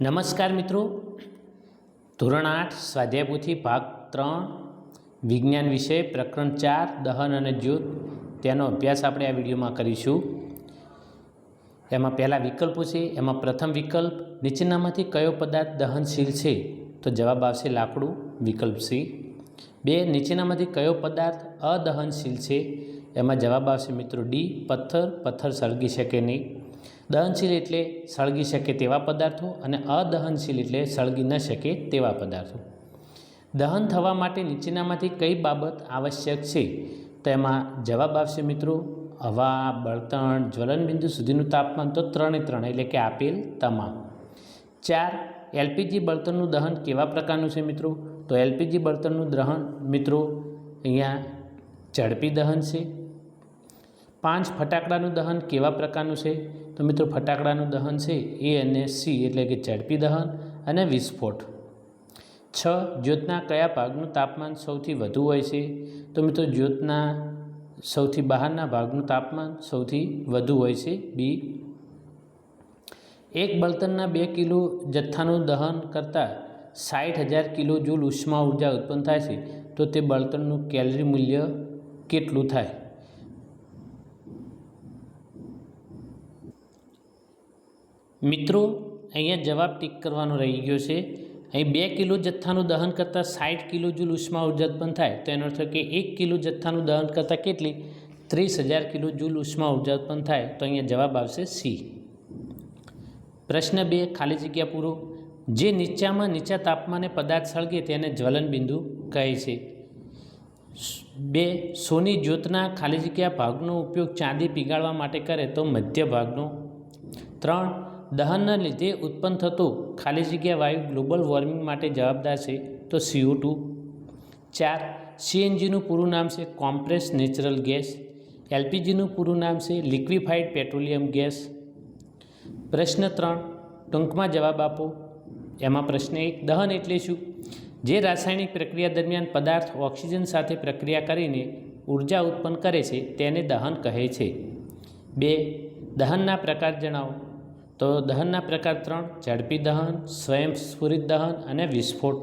નમસ્કાર મિત્રો. ધોરણ આઠ સ્વાધ્યાયપોથી ભાગ ત્રણ, વિજ્ઞાન વિષય, પ્રકરણ ચાર, દહન અને જ્યોત, તેનો અભ્યાસ આપણે આ વિડીયોમાં કરીશું. એમાં પહેલાં વિકલ્પો છે, એમાં પ્રથમ વિકલ્પ, નીચેનામાંથી કયો પદાર્થ દહનશીલ છે? તો જવાબ આવશે લાકડું, વિકલ્પ સી. બે, નીચેનામાંથી કયો પદાર્થ અદહનશીલ છે? એમાં જવાબ આવશે મિત્રો ડી, પથ્થર પથ્થર સળગી શકે નહીં. દહનશીલ એટલે સળગી શકે તેવા પદાર્થો અને અદહનશીલ એટલે સળગી ન શકે તેવા પદાર્થો. દહન થવા માટે નીચેનામાંથી કઈ બાબત આવશ્યક છે? તેમાં જવાબ આવશે મિત્રો, હવા, બળતણ, જ્વલનબિંદુ સુધીનું તાપમાન તો ત્રણે ત્રણ એટલે કે આપેલ તમામ. ચાર, એલપીજી બળતણનું દહન કેવા પ્રકારનું છે મિત્રો? તો એલપીજી બળતણનું દહન મિત્રો અહીંયા ઝડપી દહન છે. પાંચ, ફટાકડાનું દહન કેવા પ્રકારનું છે? તો મિત્રો ફટાકડાનું દહન છે એ અને સી એટલે કે ઝડપી દહન અને વિસ્ફોટ. છ, જ્યોતના કયા ભાગનું તાપમાન સૌથી વધુ હોય છે? તો મિત્રો જ્યોતના સૌથી બહારના ભાગનું તાપમાન સૌથી વધુ હોય છે બી. એક બળતણના બે કિલો જથ્થાનું દહન કરતાં સાઠ હજાર કિલો જૂલ ઉષ્મા ઊર્જા ઉત્પન્ન થાય છે. તો તે બળતણનું કેલરી મૂલ્ય કેટલું થાય? મિત્રો, અહીંયા જવાબ ટીક કરવાનો રહી ગયો છે. અહીં બે કિલો જથ્થાનું દહન કરતાં સાઠ કિલો જૂલ ઉષ્મા ઊર્જા ઉત્પન્ન થાય. તો એનો અર્થ કે એક કિલો જથ્થાનું દહન કરતાં કેટલી? ત્રીસ હજાર કિલો જૂલ ઉષ્મા ઊર્જા ઉત્પન્ન થાય. તો અહીંયા જવાબ આવશે સી. પ્રશ્ન બે, ખાલી જગ્યા પૂરો. જે નીચામાં નીચા તાપમાને પદાર્થ સળગે તેને જ્વલન બિંદુ કહે છે. બે, સોની જ્યોતના ખાલી જગ્યા ભાગનો ઉપયોગ ચાંદી પીગાળવા માટે કરે તો મધ્ય ભાગનો ત્રણ દહનના લીધે ઉત્પન્ન થતો ખાલી જગ્યા વાયુ ગ્લોબલ વોર્મિંગ માટે જવાબદાર છે, તો સીઓ ટુ ચાર સીએનજીનું પૂરું નામ છે કોમ્પ્રેસ નેચરલ ગેસ. એલપીજીનું પૂરું નામ છે લિક્વિફાઈડ પેટ્રોલિયમ ગેસ. પ્રશ્ન ત્રણ, ટૂંકમાં જવાબ આપો. એમાં પ્રશ્ન એક, દહન એટલે શું? જે રાસાયણિક પ્રક્રિયા દરમિયાન પદાર્થ ઓક્સિજન સાથે પ્રક્રિયા કરીને ઊર્જા ઉત્પન્ન કરે છે, તેને દહન કહે છે. બે, દહનના પ્રકાર જણાવો. તો દહનના પ્રકાર ત્રણ, ઝડપી દહન સ્વયંસ્ફુરિત દહન અને વિસ્ફોટ.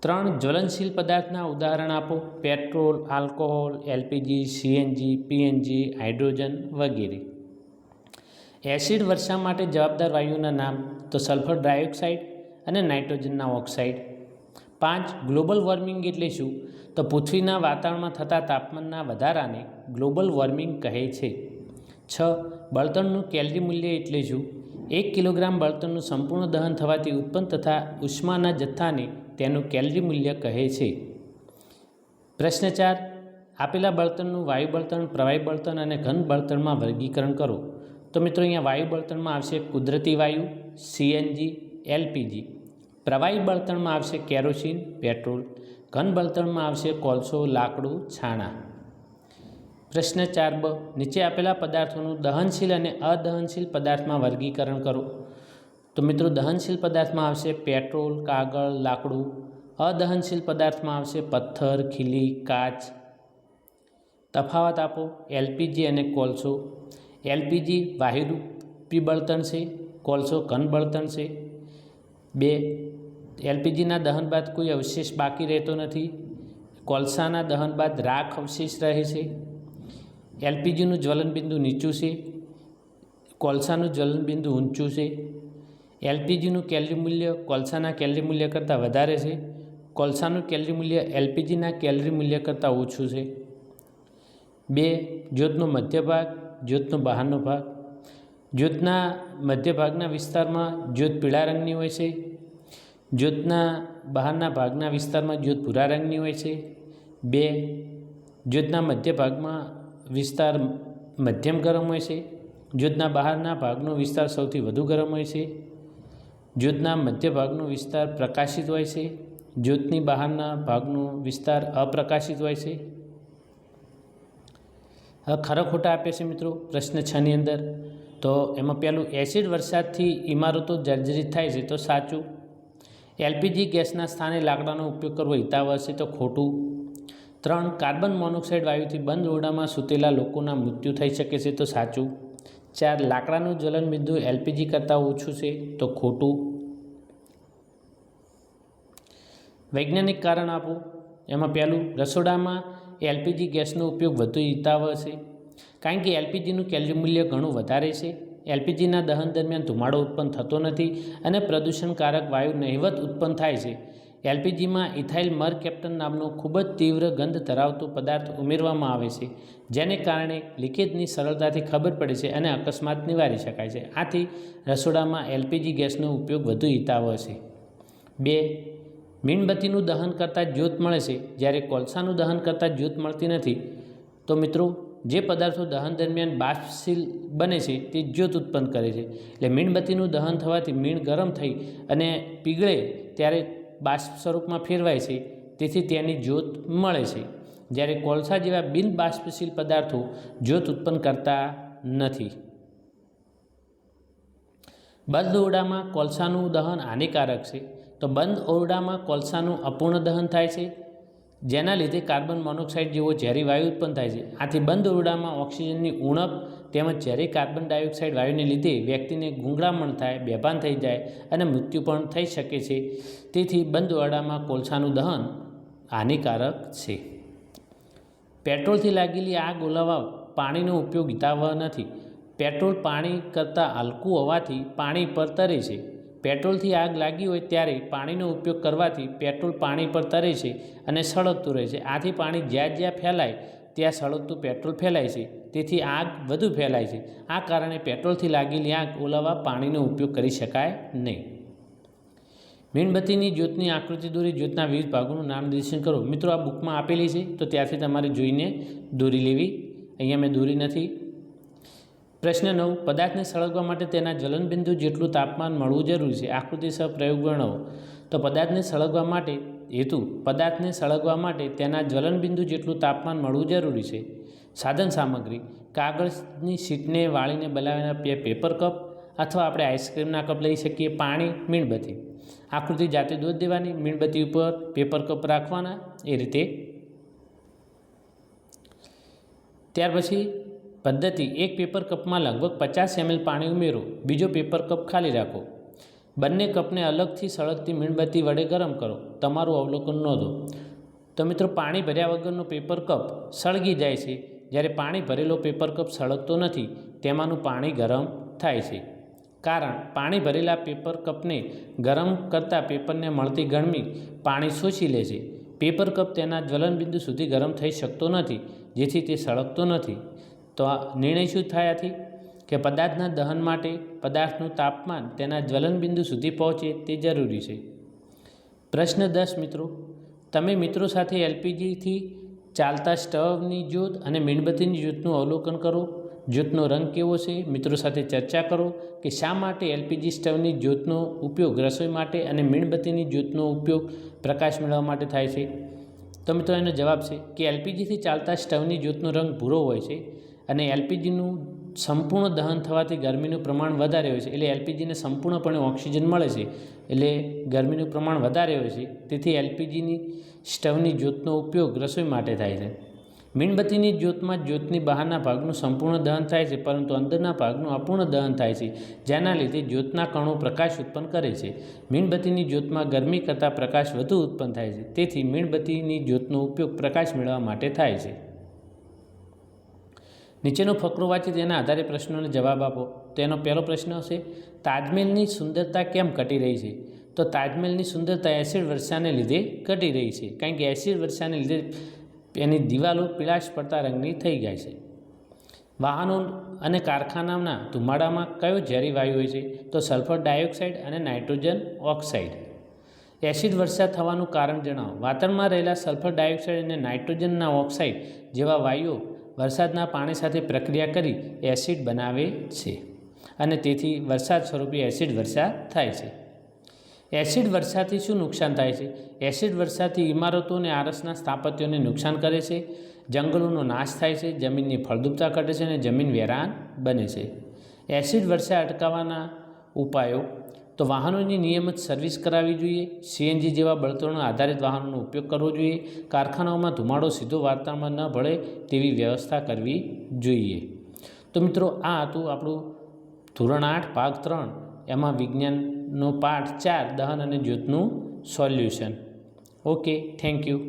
ત્રણ, જ્વલનશીલ પદાર્થના ઉદાહરણ આપો. Petrol, alcohol, LPG, CNG, PNG, hydrogen વગેરે. એસિડ વર્ષા માટે જવાબદાર વાયુના નામ તો સલ્ફર ડાયોક્સાઇડ અને નાઇટ્રોજનના ઓક્સાઇડ. પાંચ, ગ્લોબલ વોર્મિંગ એટલે શું? તો પૃથ્વીના વાતાવરણમાં થતા તાપમાનના વધારાને ગ્લોબલ વોર્મિંગ કહે છે. છ, બળતણનું કેલરી મૂલ્ય એટલે શું એક કિલોગ્રામ બળતણનું સંપૂર્ણ દહન થવાથી ઉત્પન્ન તથા ઉષ્માના જથ્થાને તેનું કેલરી મૂલ્ય કહે છે. પ્રશ્ન ચાર, આપેલા બળતણનું વાયુ બળતણ, પ્રવાહી બળતણ અને ઘન બળતણમાં વર્ગીકરણ કરો. તો મિત્રો, અહીંયા વાયુ બળતણમાં આવશે કુદરતી વાયુ, સીએનજી, એલપીજી. પ્રવાહી બળતણમાં આવશે કેરોસીન, પેટ્રોલ. ઘન બળતણમાં આવશે કોલસો, લાકડું, છાણા. પ્રશ્ન ચાર બ. નીચે આપેલા પદાર્થોનું દહનશીલ અને અદહનશીલ પદાર્થમાં વર્ગીકરણ કરો. તો મિત્રો, દહનશીલ પદાર્થમાં આવશે પેટ્રોલ, કાગળ, લાકડું. અદહનશીલ પદાર્થમાં આવશે પથ્થર, ખીલી, કાચ. તફાવત આપો. એલપીજી અને કોલસો. એલપીજી વાહિરૂપી બળતણ છે, કોલસો ઘન બળતણ છે. બે, એલપીજીના દહન બાદ કોઈ અવશેષ બાકી રહેતો નથી. કોલસાના દહન બાદ રાખ અવશેષ રહે છે. એલપીજીનું જ્વલનબિંદુ નીચું છે, કોલસાનું જ્વલનબિંદુ ઊંચું છે, એલપીજીનું કેલરી મૂલ્ય કોલસાના કેલરી મૂલ્ય કરતાં વધારે છે, કોલસાનું કેલરી મૂલ્ય એલપીજીના કેલરી મૂલ્ય કરતાં ઓછું છે. બે, જ્યોતનો મધ્ય ભાગ જ્યોતનો બહારનો ભાગ. જ્યોતના મધ્ય ભાગના વિસ્તારમાં જ્યોત પીળા રંગની હોય છે, જ્યોતના બહારના ભાગના વિસ્તારમાં જ્યોત ભૂરા રંગની હોય છે. બે, જ્યોતના મધ્ય ભાગમાં વિસ્તાર મધ્યમ ગરમ હોય છે. જ્યોતના બહારના ભાગનો વિસ્તાર સૌથી વધુ ગરમ હોય છે. જ્યોતના મધ્ય ભાગનો વિસ્તાર પ્રકાશિત હોય છે. જ્યોતની બહારના ભાગનો વિસ્તાર અપ્રકાશિત હોય છે. ખરા ખોટા આપે છે મિત્રો પ્રશ્ન છની અંદર. તો એમાં પહેલું એસિડ વરસાદથી ઇમારતો જર્જરિત થાય છે તો સાચું. એલપીજી ગેસના સ્થાને લાકડાનો ઉપયોગ કરવો હિતાવહ છે તો ખોટું. ત્રણ કાર્બન મોનોક્સાઇડ વાયુથી બંધ ઓરડામાં સૂતેલા લોકોના મૃત્યુ થઈ શકે છે તો સાચું. ચાર, લાકડાનું જ્વલન બિંદુ એલપીજી કરતાં ઓછું છે તો ખોટું. વૈજ્ઞાનિક કારણ આપો. એમાં પહેલું, રસોડામાં એલપીજી ગેસનો ઉપયોગ વધુ હિતાવહ છે. કારણ કે એલપીજીનું કેલરી મૂલ્ય ઘણું વધારે છે. એલપીજીના દહન દરમિયાન ધુમાડો ઉત્પન્ન થતો નથી અને પ્રદૂષણકારક વાયુ નહિવત ઉત્પન્ન થાય છે. એલપીજીમાં ઇથાઇલ મર કેપ્ટન નામનો ખૂબ જ તીવ્ર ગંધ ધરાવતો પદાર્થ ઉમેરવામાં આવે છે, જેને કારણે લીકેજની સરળતાથી ખબર પડે છે અને અકસ્માત નિવારી શકાય છે. આથી રસોડામાં એલપીજી ગેસનો ઉપયોગ વધુ હિતાવહ છે. બે, મીણબત્તીનું દહન કરતાં જ્યોત મળે છે. જ્યારે કોલસાનું દહન કરતાં જ્યોત મળતી નથી, તો મિત્રો, જે પદાર્થો દહન દરમિયાન બાષ્પશીલ બને છે, તે જ્યોત ઉત્પન્ન કરે છે. એટલે મીણબત્તીનું દહન થવાથી મીણ ગરમ થઈ અને પીગળે, ત્યારે બાષ્પ સ્વરૂપમાં ફેરવાય છે, તેથી તેની જ્યોત મળે છે. જ્યારે કોલસા જેવા બિન બાષ્પશીલ પદાર્થો જ્યોત ઉત્પન્ન કરતા નથી. બંધ ઓરડામાં કોલસાનું દહન હાનિકારક છે. તો બંધ ઓરડામાં કોલસાનું અપૂર્ણ દહન થાય છે? જેના લીધે કાર્બન મોનોક્સાઇડ જેવો ઝેરી વાયુ ઉત્પન્ન થાય છે. આથી બંધ ઓરડામાં ઓક્સિજનની ઉણપ તેમજ ઝેરી કાર્બન ડાયોક્સાઇડ વાયુને લીધે વ્યક્તિને ગુંગળામણ થાય, બેભાન થઈ જાય અને મૃત્યુ પણ થઈ શકે છે. તેથી બંધ ઓરડામાં કોલસાનું દહન હાનિકારક છે. પેટ્રોલથી લાગેલી આગ ઓલાવવા પાણીનો ઉપયોગ હિતાવહ નથી. પેટ્રોલ પાણી કરતાં હલકું હોવાથી પાણી પર તરે છે. પેટ્રોલથી આગ લાગી હોય ત્યારે પાણીનો ઉપયોગ કરવાથી પેટ્રોલ પાણી પર તરે છે અને સળગતું રહે છે. આથી પાણી જ્યાં જ્યાં ફેલાય, ત્યાં સળગતું પેટ્રોલ ફેલાય છે. તેથી આગ વધુ ફેલાય છે. આ કારણે પેટ્રોલથી લાગેલી આગ ઓલાવવા પાણીનો ઉપયોગ કરી શકાય નહીં. મીણબત્તીની જ્યોતની આકૃતિ દોરી જ્યોતના વિવિધ ભાગોનું નામ નિર્દેશન કરો. મિત્રો, આ બુકમાં આપેલી છે, તો ત્યાંથી તમારે જોઈને દોરી લેવી. અહીંયા મેં દોરી નથી. પ્રશ્ન નવ પદાર્થને સળગવા માટે તેના જ્વલનબિંદુ જેટલું તાપમાન મળવું જરૂરી છે, આકૃતિ સહ પ્રયોગ વર્ણવો. તો પદાર્થને સળગવા માટે હેતુ, પદાર્થને સળગવા માટે તેના જ્વલનબિંદુ જેટલું તાપમાન મળવું જરૂરી છે. સાધન સામગ્રી, કાગળની શીટને વાળીને બનાવેલા પેપર કપ અથવા આપણે આઈસ્ક્રીમના કપ લઈ શકીએ, પાણી, મીણબત્તી. આકૃતિ જાતે દૂધ દેવાની, મીણબત્તી ઉપર પેપર કપ રાખવાના, એ રીતે. ત્યાર પછી પદ્ધતિ, એક પેપર કપમાં લગભગ પચાસ એમએલ પાણી ઉમેરો, બીજો પેપર કપ ખાલી રાખો. બંને કપને અલગથી સળગતી મીણબત્તી વડે ગરમ કરો, તમારું અવલોકન નોંધો. તો મિત્રો, પાણી ભર્યા વગરનો પેપર કપ સળગી જાય છે, જ્યારે પાણી ભરેલો પેપર કપ સળગતો નથી, તેમાંનું પાણી ગરમ થાય છે. કારણ, પાણી ભરેલા પેપર કપને ગરમ કરતાં પેપરને મળતી ગરમી પાણી શોષી લે છે. પેપર કપ તેના જ્વલનબિંદુ સુધી ગરમ થઈ શકતો નથી, જેથી તે સળગતો નથી. તો આ નિર્ણય શું થાય આથી? કે પદાર્થના દહન માટે પદાર્થનું તાપમાન તેના જ્વલનબિંદુ સુધી પહોંચે તે જરૂરી છે. પ્રશ્ન દસ, મિત્રો. તમે મિત્રો સાથે એલપીજીથી ચાલતા સ્ટવની જ્યોત અને મીણબત્તીની જ્યોતનું અવલોકન કરો. જ્યોતનો રંગ કેવો છે? મિત્રો સાથે ચર્ચા કરો કે શા માટે એલપીજી સ્ટવની જ્યોતનો ઉપયોગ રસોઈ માટે અને મીણબત્તીની જ્યોતનો ઉપયોગ પ્રકાશ મેળવવા માટે થાય છે? તો મિત્રો એનો જવાબ છે કે એલપીજીથી ચાલતા સ્ટવની જ્યોતનો રંગ ભૂરો હોય છે. અને એલપીજીનું સંપૂર્ણ દહન થવાથી ગરમીનું પ્રમાણ વધારે હોય છે. એટલે એલપીજીને સંપૂર્ણપણે ઓક્સિજન મળે છે. એટલે ગરમીનું પ્રમાણ વધારે હોય છે. તેથી એલપીજીની સ્ટવની જ્યોતનો ઉપયોગ રસોઈ માટે થાય છે. મીણબત્તીની જ્યોતમાં જ્યોતની બહારના ભાગનું સંપૂર્ણ દહન થાય છે, પરંતુ અંદરના ભાગનું અપૂર્ણ દહન થાય છે, જેના લીધે જ્યોતના કણો પ્રકાશ ઉત્પન્ન કરે છે. મીણબત્તીની જ્યોતમાં ગરમી કરતાં પ્રકાશ વધુ ઉત્પન્ન થાય છે. તેથી મીણબત્તીની જ્યોતનો ઉપયોગ પ્રકાશ મેળવવા માટે થાય છે. નીચેનો ફકરો વાંચી તેના આધારે પ્રશ્નોને જવાબ આપો. તેનો પહેલો પ્રશ્ન હશે, તાજમહેલની સુંદરતા કેમ ઘટી રહી છે? તો તાજમહેલની સુંદરતા એસિડ વર્ષાને લીધે ઘટી રહી છે, કારણ કે એસિડ વર્ષાને લીધે એની દિવાલો પીળાશ પડતા રંગની થઈ જાય છે. વાહનો અને કારખાનાના ધુમાડામાં કયો ઝેરી વાયુ હોય છે? તો સલ્ફર ડાયોક્સાઇડ અને નાઇટ્રોજન ઓક્સાઇડ. એસિડ વર્ષા થવાનું કારણ જણાવો. વાતાવરણમાં રહેલા સલ્ફર ડાયોક્સાઇડ અને નાઇટ્રોજનના ઓક્સાઇડ જેવા વાયુઓ વરસાદના પાણી સાથે પ્રક્રિયા કરી એસિડ બનાવે છે અને તેથી વરસાદ સ્વરૂપે એસિડ વર્ષા થાય છે. એસિડ વર્ષાથી શું નુકસાન થાય છે? એસિડ વર્ષાથી ઇમારતો અને આરસના સ્થાપત્યોને નુકસાન કરે છે, જંગલોનો નાશ થાય છે, જમીનની ફળદ્રુપતા ઘટે છે અને જમીન વેરાન બને છે. એસિડ વર્ષા અટકાવવાના ઉપાયો તો વાહનોની નિયમિત સર્વિસ કરાવવી જોઈએ. સીએનજી જેવા બળતણો આધારિત વાહનોનો ઉપયોગ કરવો જોઈએ. કારખાનાઓમાં ધુમાડો સીધો વાતાવરણમાં ન ભળે તેવી વ્યવસ્થા કરવી જોઈએ. તો તો મિત્રો, આ હતું આપણું ધોરણ આઠ, ભાગ ત્રણ. એમાં વિજ્ઞાનનો પાઠ ચાર, દહન અને જ્યોતનું સોલ્યુશન. Okay, thank you.